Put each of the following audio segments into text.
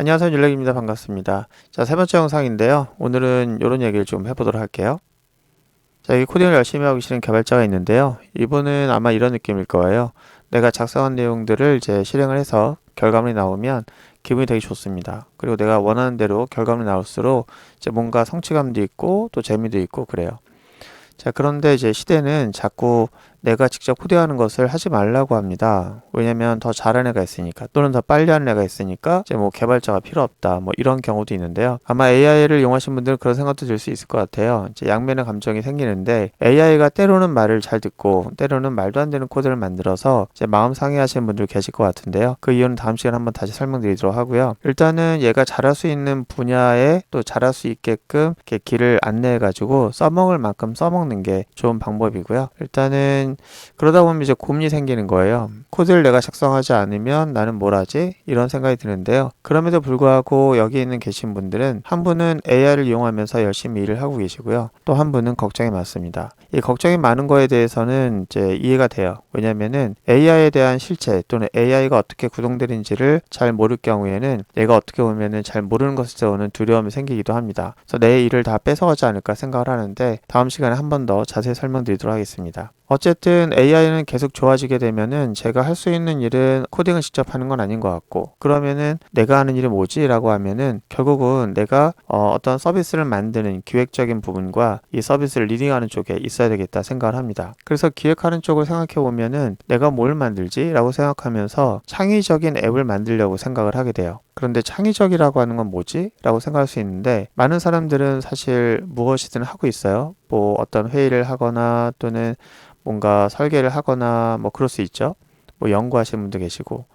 안녕하세요. 율렉입니다. 반갑습니다. 자 세 번째 영상인데요. 오늘은 이런 얘기를 좀 해보도록 할게요. 자 여기 코딩을 열심히 하고 계시는 개발자가 있는데요. 이분은 아마 이런 느낌일 거예요. 내가 작성한 내용들을 이제 실행을 해서 결과물이 나오면 기분이 되게 좋습니다. 그리고 내가 원하는 대로 결과물이 나올수록 이제 뭔가 성취감도 있고 또 재미도 있고 그래요. 자 그런데 이제 시대는 자꾸 내가 직접 코딩하는 것을 하지 말라고 합니다. 왜냐면 더 잘하는 애가 있으니까 또는 더 빨리 하는 애가 있으니까 이제 뭐 개발자가 필요 없다 뭐 이런 경우도 있는데요. 아마 AI를 이용하신 분들은 그런 생각도 들 수 있을 것 같아요. 이제 양면의 감정이 생기는데 AI가 때로는 말을 잘 듣고 때로는 말도 안 되는 코드를 만들어서 이제 마음 상해하시는 분들 계실 것 같은데요. 그 이유는 다음 시간에 한번 다시 설명드리도록 하고요. 일단은 얘가 잘할 수 있는 분야에 또 잘할 수 있게끔 이렇게 길을 안내해 가지고 써먹을 만큼 써먹는 게 좋은 방법이고요. 일단은 그러다 보면 이제 고민이 생기는 거예요. 코드를 내가 작성하지 않으면 나는 뭘 하지? 이런 생각이 드는데요. 그럼에도 불구하고 여기 있는 계신 분들은 한 분은 AI를 이용하면서 열심히 일을 하고 계시고요. 또 한 분은 걱정이 많습니다. 이 걱정이 많은 거에 대해서는 이제 이해가 돼요. 왜냐면은 AI에 대한 실체 또는 AI가 어떻게 구동되는지를 잘 모를 경우에는 얘가 어떻게 보면은 잘 모르는 것에서 오는 두려움이 생기기도 합니다. 그래서 내 일을 다 뺏어가지 않을까 생각을 하는데 다음 시간에 한 번 더 자세히 설명드리도록 하겠습니다. 어쨌든 AI는 계속 좋아지게 되면은 제가 할수 있는 일은 코딩을 직접 하는 건 아닌 것 같고 그러면은 내가 하는 일이 뭐지? 라고 하면은 결국은 내가 어, 어떤 서비스를 만드는 기획적인 부분과 이 서비스를 리딩하는 쪽에 있어야 되겠다 생각을 합니다. 그래서 기획하는 쪽을 생각해 보면은 내가 뭘 만들지? 라고 생각하면서 창의적인 앱을 만들려고 생각을 하게 돼요. 그런데 창의적이라고 하는 건 뭐지? 라고 생각할 수 있는데 많은 사람들은 사실 무엇이든 하고 있어요. 뭐 어떤 회의를 하거나 또는 뭔가 설계를 하거나 뭐 그럴 수 있죠. 뭐 연구하시는 분도 계시고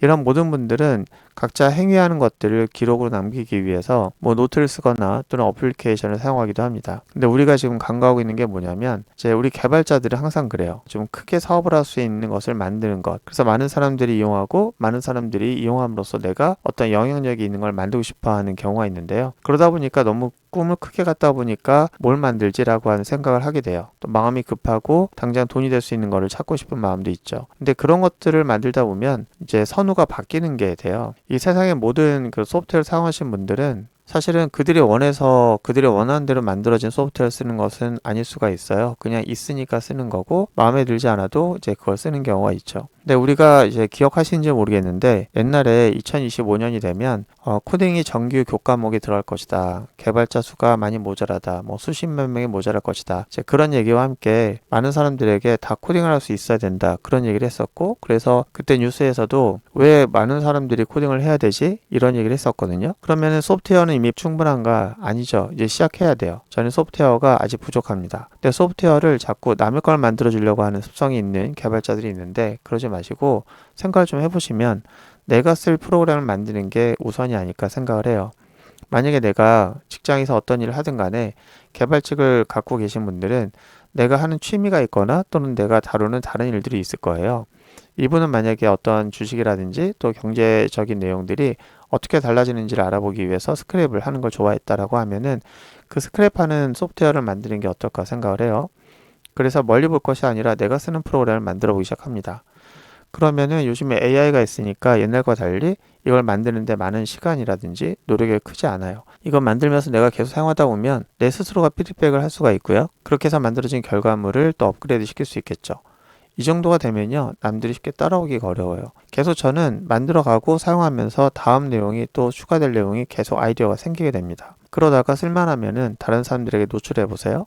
이런 모든 분들은 각자 행위하는 것들을 기록으로 남기기 위해서 뭐 노트를 쓰거나 또는 어플리케이션을 사용하기도 합니다. 근데 우리가 지금 간과하고 있는 게 뭐냐면 이제 우리 개발자들은 항상 그래요. 좀 크게 사업을 할 수 있는 것을 만드는 것. 그래서 많은 사람들이 이용하고 많은 사람들이 이용함으로써 내가 어떤 영향력이 있는 걸 만들고 싶어 하는 경우가 있는데요. 그러다 보니까 너무 꿈을 크게 갖다 보니까 뭘 만들지라고 하는 생각을 하게 돼요. 또 마음이 급하고 당장 돈이 될 수 있는 거를 찾고 싶은 마음도 있죠. 근데 그런 것들을 만들다 보면 이제 선호가 바뀌는 게 돼요. 이 세상의 모든 그 소프트웨어를 사용하신 분들은 사실은 그들이 원해서 그들이 원하는 대로 만들어진 소프트웨어를 쓰는 것은 아닐 수가 있어요. 그냥 있으니까 쓰는 거고 마음에 들지 않아도 이제 그걸 쓰는 경우가 있죠. 근데 우리가 이제 기억하시는지 모르겠는데 옛날에 2025년이 되면 어, 코딩이 정규 교과목에 들어갈 것이다. 개발자 수가 많이 모자라다. 뭐 수십만 명이 모자랄 것이다. 이제 그런 얘기와 함께 많은 사람들에게 다 코딩을 할 수 있어야 된다. 그런 얘기를 했었고 그래서 그때 뉴스에서도 왜 많은 사람들이 코딩을 해야 되지? 이런 얘기를 했었거든요. 그러면은 소프트웨어는 이미 충분한가? 아니죠. 이제 시작해야 돼요. 저는 소프트웨어가 아직 부족합니다. 근데 소프트웨어를 자꾸 남의 걸 만들어 주려고 하는 습성이 있는 개발자들이 있는데 그러지 마시고 생각을 좀 해보시면 내가 쓸 프로그램을 만드는 게 우선이 아닐까 생각을 해요. 만약에 내가 직장에서 어떤 일을 하든 간에 개발직을 갖고 계신 분들은 내가 하는 취미가 있거나 또는 내가 다루는 다른 일들이 있을 거예요. 이분은 만약에 어떤 주식이라든지 또 경제적인 내용들이 어떻게 달라지는지를 알아보기 위해서 스크랩을 하는 걸 좋아했다라고 하면은 그 스크랩하는 소프트웨어를 만드는 게 어떨까 생각을 해요. 그래서 멀리 볼 것이 아니라 내가 쓰는 프로그램을 만들어 보기 시작합니다. 그러면은 요즘에 AI가 있으니까 옛날과 달리 이걸 만드는데 많은 시간이라든지 노력이 크지 않아요. 이걸 만들면서 내가 계속 사용하다 보면 내 스스로가 피드백을 할 수가 있고요. 그렇게 해서 만들어진 결과물을 또 업그레이드 시킬 수 있겠죠. 이 정도가 되면요 남들이 쉽게 따라오기가 어려워요 계속 저는 만들어가고 사용하면서 다음 내용이 또 추가될 내용이 계속 아이디어가 생기게 됩니다 그러다가 쓸만하면은 다른 사람들에게 노출해 보세요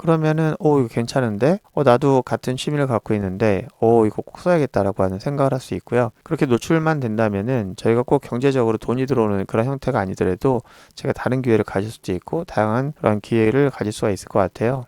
그러면은 오 이거 괜찮은데? 어 나도 같은 취미를 갖고 있는데 오 이거 꼭 써야겠다라고 하는 생각을 할 수 있고요. 그렇게 노출만 된다면은 저희가 꼭 경제적으로 돈이 들어오는 그런 형태가 아니더라도 제가 다른 기회를 가질 수도 있고 다양한 그런 기회를 가질 수가 있을 것 같아요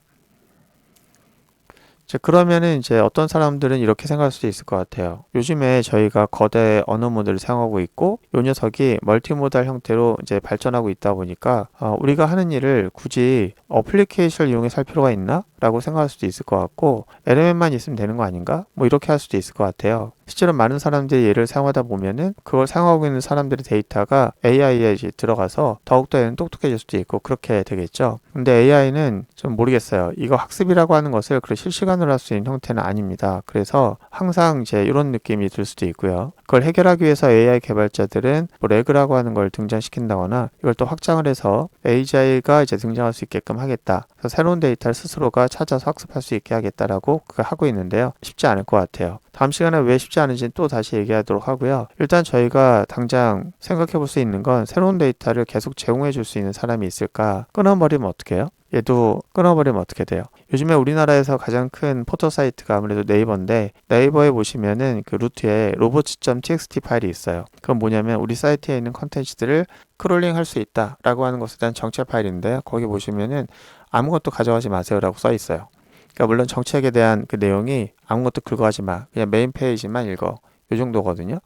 자, 그러면은 이제 어떤 사람들은 이렇게 생각할 수도 있을 것 같아요. 요즘에 저희가 거대 언어 모델을 사용하고 있고, 요 녀석이 멀티모달 형태로 이제 발전하고 있다 보니까, 어, 우리가 하는 일을 굳이 어플리케이션을 이용해 살 필요가 있나? 라고 생각할 수도 있을 것 같고, LMM만 있으면 되는 거 아닌가? 뭐 이렇게 할 수도 있을 것 같아요. 실제로 많은 사람들이 얘를 사용하다 보면은 그걸 사용하고 있는 사람들의 데이터가 AI에 이제 들어가서 더욱더 얘는 똑똑해질 수도 있고 그렇게 되겠죠. 근데 AI는 좀 모르겠어요. 이거 학습이라고 하는 것을 그 실시간으로 할 수 있는 형태는 아닙니다. 그래서 항상 이제 이런 느낌이 들 수도 있고요. 그걸 해결하기 위해서 AI 개발자들은 뭐 레그라고 하는 걸 등장시킨다거나 이걸 또 확장을 해서 AGI가 이제 등장할 수 있게끔 하겠다. 그래서 새로운 데이터를 스스로가 찾아서 학습할 수 있게 하겠다라고 하고 있는데요. 쉽지 않을 것 같아요. 다음 시간에 왜 쉽지 않은지는 또 다시 얘기하도록 하고요. 일단 저희가 당장 생각해 볼 수 있는 건 새로운 데이터를 계속 제공해 줄 수 있는 사람이 있을까? 끊어버리면 어떻게 해요? 얘도 끊어버리면 어떻게 돼요? 요즘에 우리나라에서 가장 큰 포털 사이트가 아무래도 네이버인데 네이버에 보시면은 그 루트에 robots.txt 파일이 있어요. 그건 뭐냐면 우리 사이트에 있는 컨텐츠들을 크롤링 할 수 있다라고 하는 것에 대한 정책 파일인데요. 거기 보시면은 아무것도 가져가지 마세요라고 써 있어요. 그러니까 물론 정책에 대한 그 내용이 아무것도 긁어가지 마. 그냥 메인 페이지만 읽어. 요 정도거든요.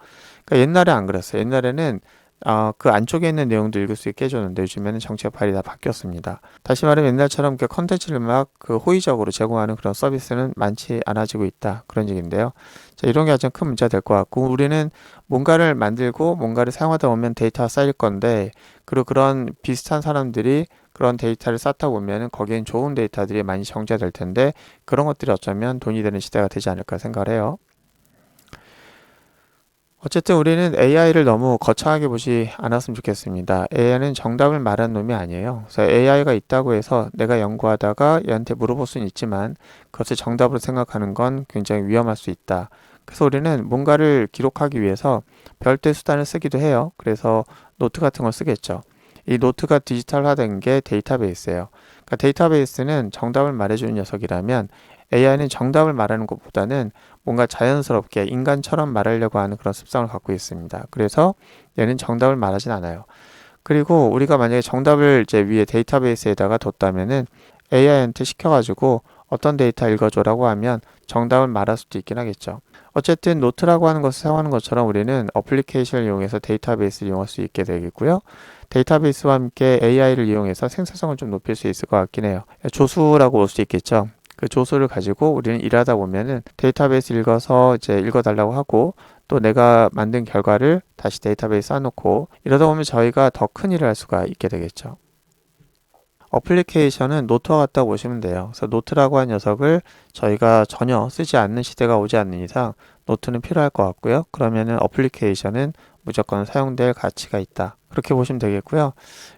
그러니까 옛날에 안 그랬어요. 옛날에는 어, 그 안쪽에 있는 내용도 읽을 수 있게 해줬는데 요즘에는 정책 파일이 다 바뀌었습니다. 다시 말하면 옛날처럼 그 컨텐츠를 막 그 호의적으로 제공하는 그런 서비스는 많지 않아지고 있다. 그런 얘기인데요. 자, 이런 게 가장 큰 문제가 될 것 같고 우리는 뭔가를 만들고 뭔가를 사용하다 보면 데이터가 쌓일 건데 그리고 그런 비슷한 사람들이 그런 데이터를 쌓다 보면은 거기엔 좋은 데이터들이 많이 정제될 텐데 그런 것들이 어쩌면 돈이 되는 시대가 되지 않을까 생각을 해요. 어쨌든 우리는 AI를 너무 거창하게 보지 않았으면 좋겠습니다. AI는 정답을 말하는 놈이 아니에요. 그래서 AI가 있다고 해서 내가 연구하다가 얘한테 물어볼 수는 있지만 그것을 정답으로 생각하는 건 굉장히 위험할 수 있다. 그래서 우리는 뭔가를 기록하기 위해서 별도의 수단을 쓰기도 해요. 그래서 노트 같은 걸 쓰겠죠. 이 노트가 디지털화된 게 데이터베이스예요. 그러니까 데이터베이스는 정답을 말해주는 녀석이라면 AI는 정답을 말하는 것보다는 뭔가 자연스럽게 인간처럼 말하려고 하는 그런 습성을 갖고 있습니다. 그래서 얘는 정답을 말하진 않아요. 그리고 우리가 만약에 정답을 이제 위에 데이터베이스에다가 뒀다면은 AI한테 시켜가지고 어떤 데이터 읽어줘라고 하면 정답을 말할 수도 있긴 하겠죠. 어쨌든 노트라고 하는 것을 사용하는 것처럼 우리는 어플리케이션을 이용해서 데이터베이스를 이용할 수 있게 되겠고요. 데이터베이스와 함께 AI를 이용해서 생산성을 좀 높일 수 있을 것 같긴 해요. 조수라고 볼 수 있겠죠. 그 조수를 가지고 우리는 일하다 보면은 데이터베이스 읽어서 이제 읽어달라고 하고 또 내가 만든 결과를 다시 데이터베이스 쌓아놓고 이러다 보면 저희가 더 큰 일을 할 수가 있게 되겠죠. 어플리케이션은 노트와 같다고 보시면 돼요. 그래서 노트라고 한 녀석을 저희가 전혀 쓰지 않는 시대가 오지 않는 이상 노트는 필요할 것 같고요. 그러면은 어플리케이션은 무조건 사용될 가치가 있다. 그렇게 보시면 되겠고요.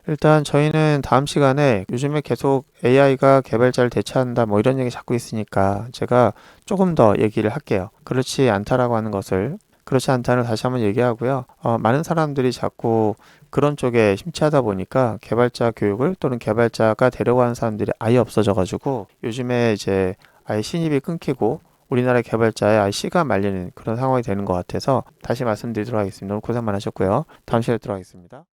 일단 저희는 다음 시간에 요즘에 계속 AI가 개발자를 대체한다 뭐 이런 얘기 자꾸 있으니까 제가 조금 더 얘기를 할게요. 그렇지 않다라고 하는 것을 그렇지 않다는 걸 다시 한번 얘기하고요. 어, 많은 사람들이 자꾸 그런 쪽에 심취하다 보니까 개발자 교육을 또는 개발자가 하는 사람들이 아예 없어져 가지고 요즘에 이제 아예 신입이 끊기고 우리나라 개발자의 아예 씨가 말리는 그런 상황이 되는 것 같아서 다시 말씀드리도록 하겠습니다. 오늘 고생 많으셨고요. 다음 시간에 들어가겠습니다.